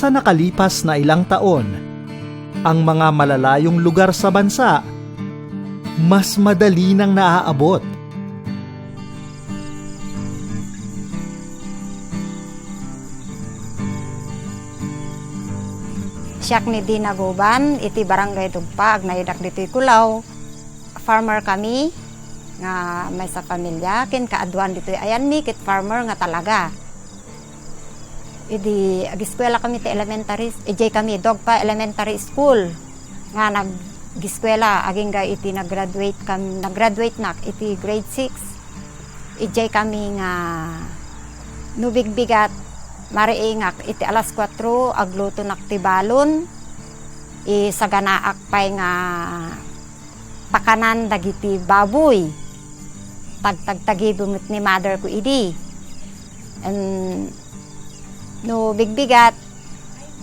Sa nakalipas na ilang taon, ang mga malalayong lugar sa bansa mas madali nang naaabot. Siyak ni Dina Goban, iti barangay Tugpag, naidak dito Kulaw. Farmer kami, nga may sa pamilya, kin kaadwan dito ayan mi, kit farmer nga talaga. Idi, agiskwela kami ti elementary, ejay kami, dog pa elementary school. Nga nag-giskwela, aging ga iti nag-graduate kami, nag-graduate na, iti grade 6. Ejay kami nga nubigbigat mariingak iti alas 4 agluto nak ti balon isaganaak pay nga pakanan dagiti baboy tagtagtagi bumit ni mother ko idi and no bigbigat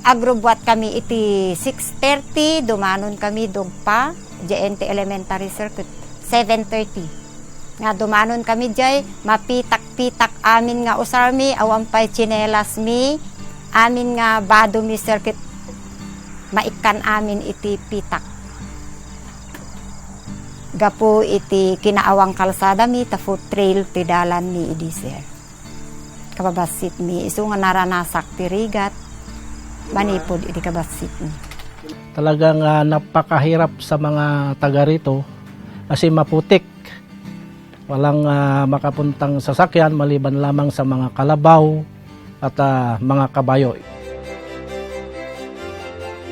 agrobwat kami iti 6.30 dumanon kami dugpa JNT Elementary Circuit 7.30 nga dumanon kami jay mapitak-pitak amin nga usarmi awan pay chinelas mi amin nga bado mi circuit maikan amin iti pitak. Gapo iti kinaawang kalsada mi ta foot trail ti dalan mi idi kababasit mi isu nga naranasak ti rigat manipod iti kabasit mi talagang ah, napakahirap sa mga taga rito kasi maputik. Walang ah, makapuntang sasakyan maliban lamang sa mga kalabaw at ah, mga kabayo.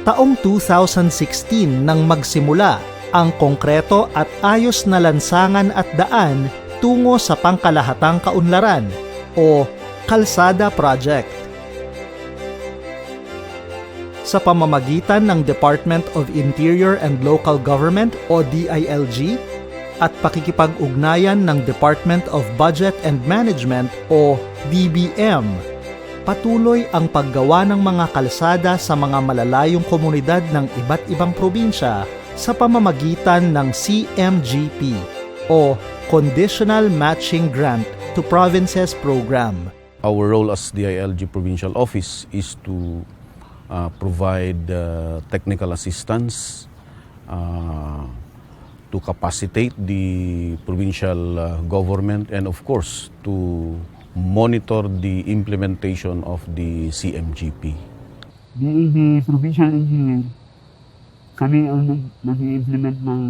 Taong 2016 nang magsimula ang konkreto at ayos na lansangan at daan tungo sa pangkalahatang kaunlaran o Kalsada Project. Sa pamamagitan ng Department of Interior and Local Government o DILG at pakikipag-ugnayan ng Department of Budget and Management o DBM patuloy ang paggawa ng mga kalsada sa mga malalayong komunidad ng iba't ibang probinsya sa pamamagitan ng CMGP o Conditional Matching Grant to Provinces Program. Our role as DILG Provincial Office is to uh, provide uh, technical assistance uh, to capacitate the provincial uh, government and of course to monitor the implementation of the CMGP. The provincial engineer, kami ang nag- nag-implement ng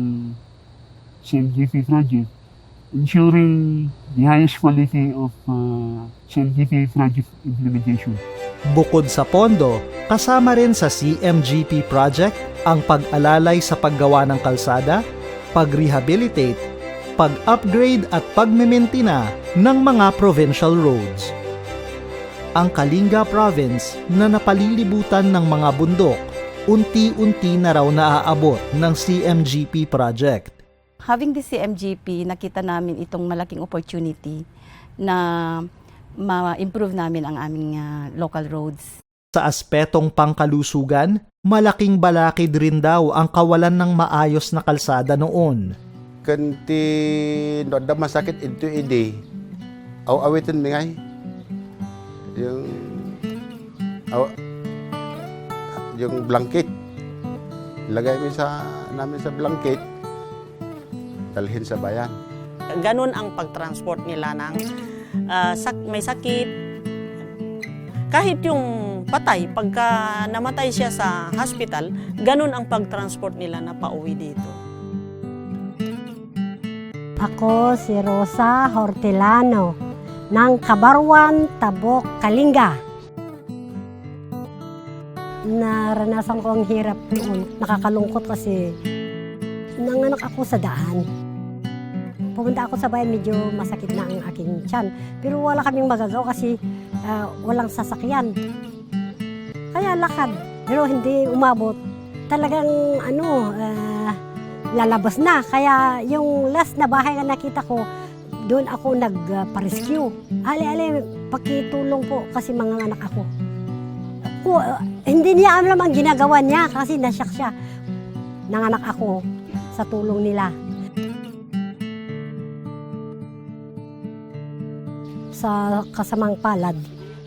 CMGP project, ensuring the highest quality of uh, CMGP project implementation. Bukod sa pondo, kasama rin sa CMGP project ang pag-alalay sa paggawa ng kalsada, pag-rehabilitate, pag-upgrade at pagmementina ng mga provincial roads. Ang Kalinga Province na napalilibutan ng mga bundok, unti-unti na raw naaabot ng CMGP project. Having the CMGP, nakita namin itong malaking opportunity na ma-improve namin ang aming ah, local roads. Sa aspetong pangkalusugan, malaking balakid rin daw ang kawalan ng maayos na kalsada noon. kanti no da masakit itu ide aw awitin mi ngay yung aw yung blanket lagay mi sa namin sa blanket dalhin sa bayan ganun ang pagtransport nila ng ah, sak- may sakit. Kahit yung patay, pagka namatay siya sa hospital, ganun ang pagtransport nila na pauwi dito. Ako si Rosa Hortelano ng Kabarwan, Tabok, Kalinga. Naranasan ko ang hirap noon. Nakakalungkot kasi nanganak ako sa daan. Pumunta ako sa bayan, medyo masakit na ang aking tiyan. Pero wala kaming magagawa kasi ah, walang sasakyan. Kaya lakad. Pero hindi umabot. Talagang ano, ah, lalabas na. Kaya yung last na bahay na nakita ko, doon ako nagpa-rescue. Ali-ali, pakitulong po kasi mga anak ako. Ako, uh, hindi niya alam ang ginagawa niya kasi nasyak siya. Nanganak ako sa tulong nila. Sa kasamang palad,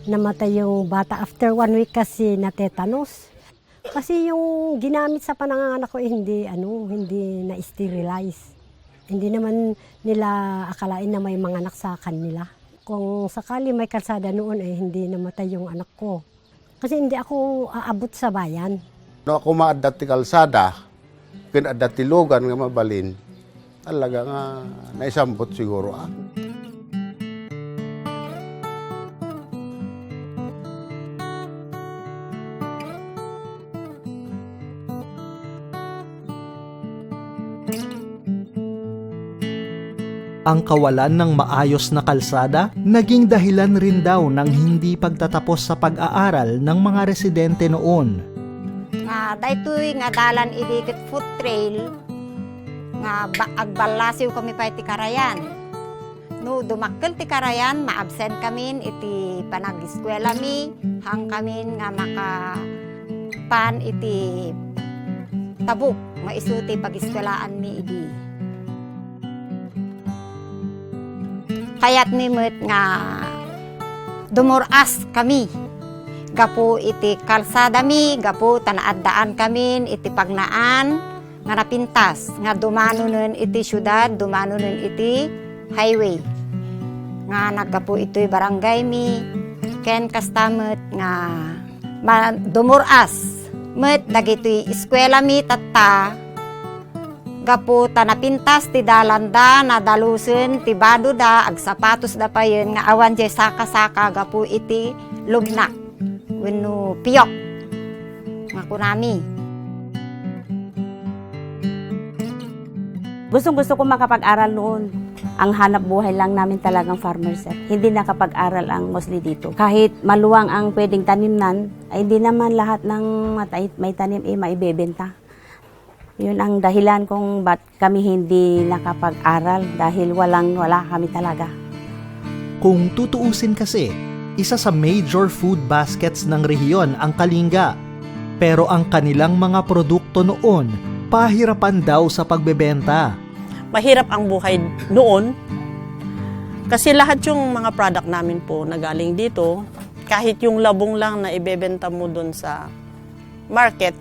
namatay yung bata after one week kasi na tetanus. Kasi yung ginamit sa pananganak ko eh, hindi ano, hindi na sterilize. Hindi naman nila akalain na may mga anak sa kanila. Kung sakali may kalsada noon eh hindi namatay yung anak ko. Kasi hindi ako aabot sa bayan. No ako maadat ti kalsada, kinadat ti lugan nga mabalin, talaga nga naisambot siguro ah. Ang kawalan ng maayos na kalsada naging dahilan rin daw ng hindi pagtatapos sa pag-aaral ng mga residente noon. Nga daytoy nga dalan idikit foot trail nga ba, agbalasiw kami pa iti karayan. No, dumakkel ti karayan, ma-absent kami iti panag-eskwela mi, hang kami nga maka pan iti tabuk nga isuti pag-eskwelaan mi idi. Kayat ni met nga dumuras kami gapo iti kalsada mi, gapo tanaadaan kami iti pagnaan nga napintas nga dumanunen iti syudad, dumanunen iti highway. Nga naggapo ito'y barangay mi, ken kastamet nga dumuras. Met dagito'y eskwela mi tatta, gapo ta napintas ti dalanda na dalusen ti bado da ag sapatos da pa yun nga awan jay saka-saka gapo iti lubnak wenno piyok nga kunami Gustong gusto ko makapag-aral noon. Ang hanap buhay lang namin talagang farmer sir. Hindi nakapag-aral ang mostly dito. Kahit maluwang ang pwedeng tanimnan, ay hindi naman lahat ng matay, may tanim ay maibebenta. Yun ang dahilan kung ba't kami hindi nakapag-aral dahil walang wala kami talaga. Kung tutuusin kasi, isa sa major food baskets ng rehiyon ang kalinga. Pero ang kanilang mga produkto noon, pahirapan daw sa pagbebenta. mahirap ang buhay noon kasi lahat yung mga product namin po na galing dito, kahit yung labong lang na ibebenta mo doon sa market,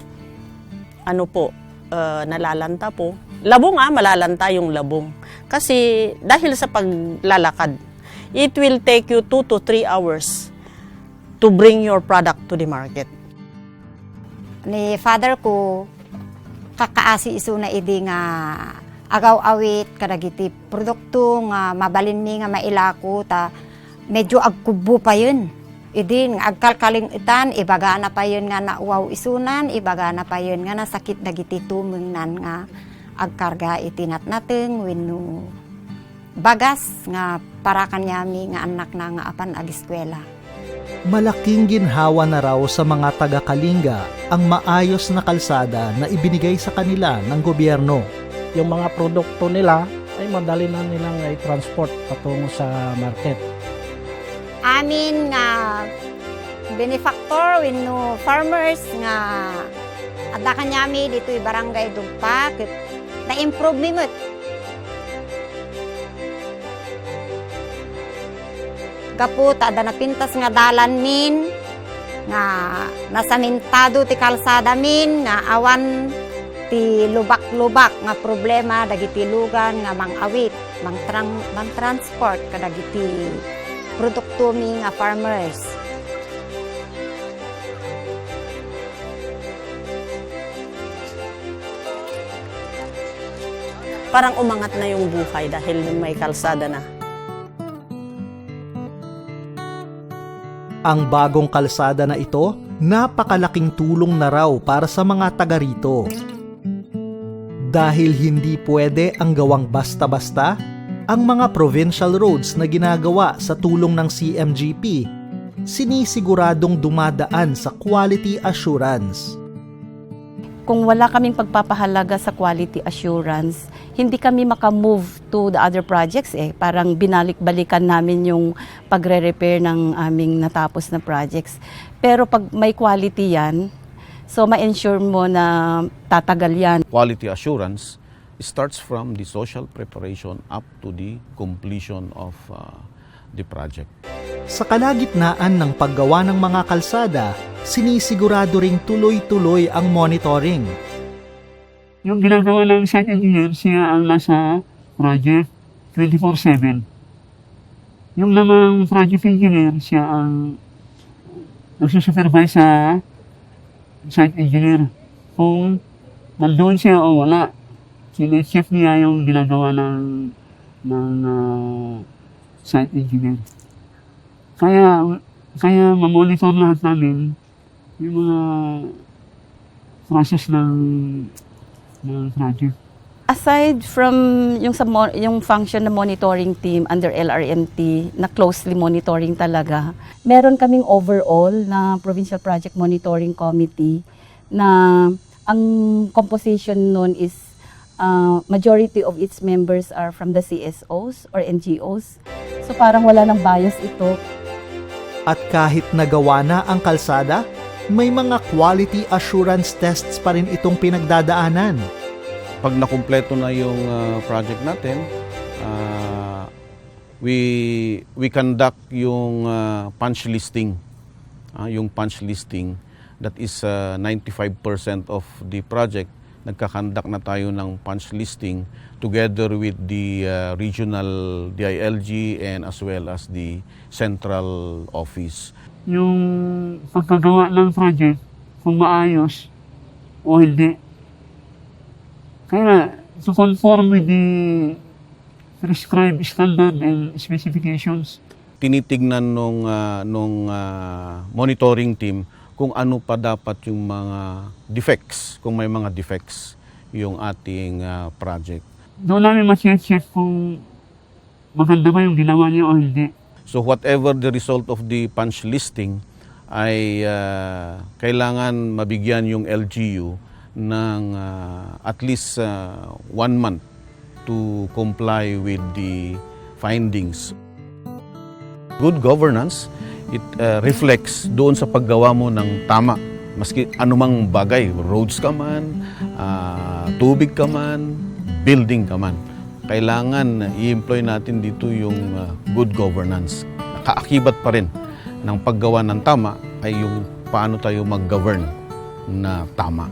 ano po, uh, nalalanta po. Labong ah, malalanta yung labong. Kasi dahil sa paglalakad, it will take you 2 to 3 hours to bring your product to the market. ni father ko kakaasi iso na idi nga agaw awit kadagiti produkto nga mabalin mi nga mailako ta medyo agkubo pa yun idi nga agkalkaling itan ibaga na pa yun nga nauwaw isunan ibaga na pa yun nga nasakit dagiti tumengnan nga agkarga itinat nateng wenno bagas nga para kanyami nga anak na nga apan agiskwela Malaking ginhawa na raw sa mga taga-Kalinga ang maayos na kalsada na ibinigay sa kanila ng gobyerno. Yung mga produkto nila ay madali na nilang i-transport patungo sa market. Amin nga benefactor wenno farmers nga adda kanyami dito'y barangay Dugpa ket na-improve mi met. Kaput ada napintas nga dalan min nga nasamintado ti kalsada min nga awan ti lubak-lubak nga problema dagiti lugan nga mangawit mang, mang transport kadagiti produkto mi nga farmers. Parang umangat na yung buhay dahil may kalsada na. Ang bagong kalsada na ito, napakalaking tulong na raw para sa mga taga rito. Dahil hindi pwede ang gawang basta-basta, ang mga provincial roads na ginagawa sa tulong ng CMGP, sinisiguradong dumadaan sa quality assurance. kung wala kaming pagpapahalaga sa quality assurance, hindi kami makamove to the other projects eh. Parang binalik-balikan namin yung pagre-repair ng aming natapos na projects. Pero pag may quality yan, so ma-ensure mo na tatagal yan. Quality assurance starts from the social preparation up to the completion of uh, the project. Sa kalagitnaan ng paggawa ng mga kalsada, sinisigurado ring tuloy-tuloy ang monitoring. Yung ginagawa ng site engineer, siya ang nasa project 24-7. Yung namang project engineer, siya ang nagsusupervise sa site engineer. Kung nandun siya o wala, sine-check niya yung ginagawa ng, ng ah, site engineer. Kaya, kaya mamonitor lahat namin yung mga process ng ng project. Aside from yung sa yung function na monitoring team under LRMT na closely monitoring talaga, meron kaming overall na Provincial Project Monitoring Committee na ang composition nun is uh, majority of its members are from the CSOs or NGOs. So parang wala nang bias ito. At kahit nagawa na ang kalsada, may mga quality assurance tests pa rin itong pinagdadaanan. Pag nakumpleto na yung ah, project natin, ah, we we conduct yung ah, punch listing. Ah, yung punch listing that is ah, 95% of the project nagkakandak na tayo ng punch listing together with the ah, regional DILG and as well as the central office. Yung pagkagawa ng project, kung maayos o hindi. Kaya, to conform with the prescribed standard and specifications, tinitignan nung ah, nung ah, monitoring team kung ano pa dapat yung mga defects, kung may mga defects yung ating ah, project. doon namin ma-check kung maganda ba yung ginawa niya o hindi. So whatever the result of the punch listing ay ah, kailangan mabigyan yung LGU ng ah, at least ah, one month to comply with the findings. Good governance, it ah, reflects doon sa paggawa mo ng tama. Maski anumang bagay, roads ka man, ah, tubig ka man, building ka man. Kailangan i-employ natin dito yung ah, good governance. Kaakibat pa rin ng paggawa ng tama ay yung paano tayo mag-govern na tama.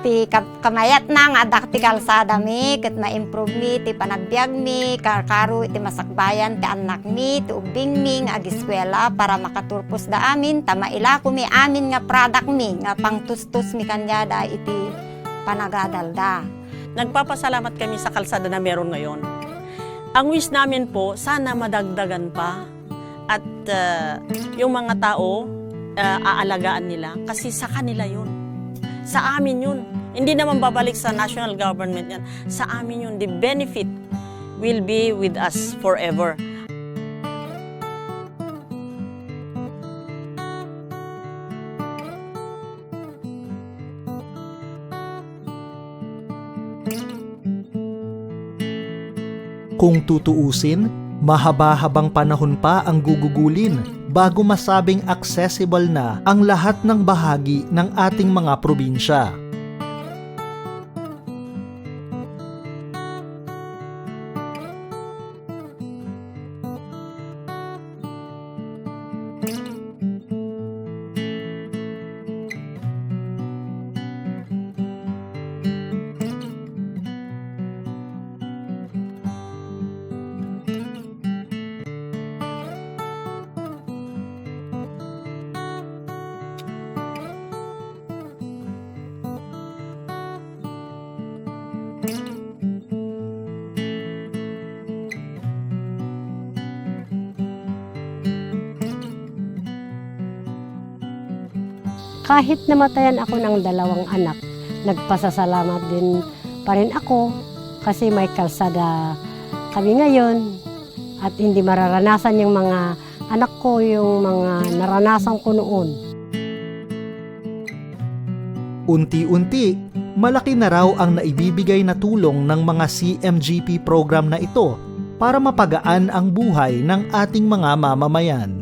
Ti ka- kamayat na nga dak ti kalsada mi, kat ma-improve mi, ti panagbiag mi, karkaro iti masakbayan, ti anak mi, ti ubing mi, nga agiskwela, para makaturpos da amin, ta maila mi amin nga product mi, nga pangtustos mi kanyada iti panagadalda. Nagpapasalamat kami sa kalsada na meron ngayon. Ang wish namin po, sana madagdagan pa at uh, yung mga tao, uh, aalagaan nila kasi sa kanila yun. Sa amin yun. Hindi naman babalik sa national government yan. Sa amin yun. The benefit will be with us forever. Kung tutuusin, mahaba-habang panahon pa ang gugugulin bago masabing accessible na ang lahat ng bahagi ng ating mga probinsya. Kahit namatayan ako ng dalawang anak, nagpasasalamat din pa rin ako kasi may kalsada kami ngayon at hindi mararanasan yung mga anak ko yung mga naranasan ko noon. Unti-unti, malaki na raw ang naibibigay na tulong ng mga CMGP program na ito para mapagaan ang buhay ng ating mga mamamayan.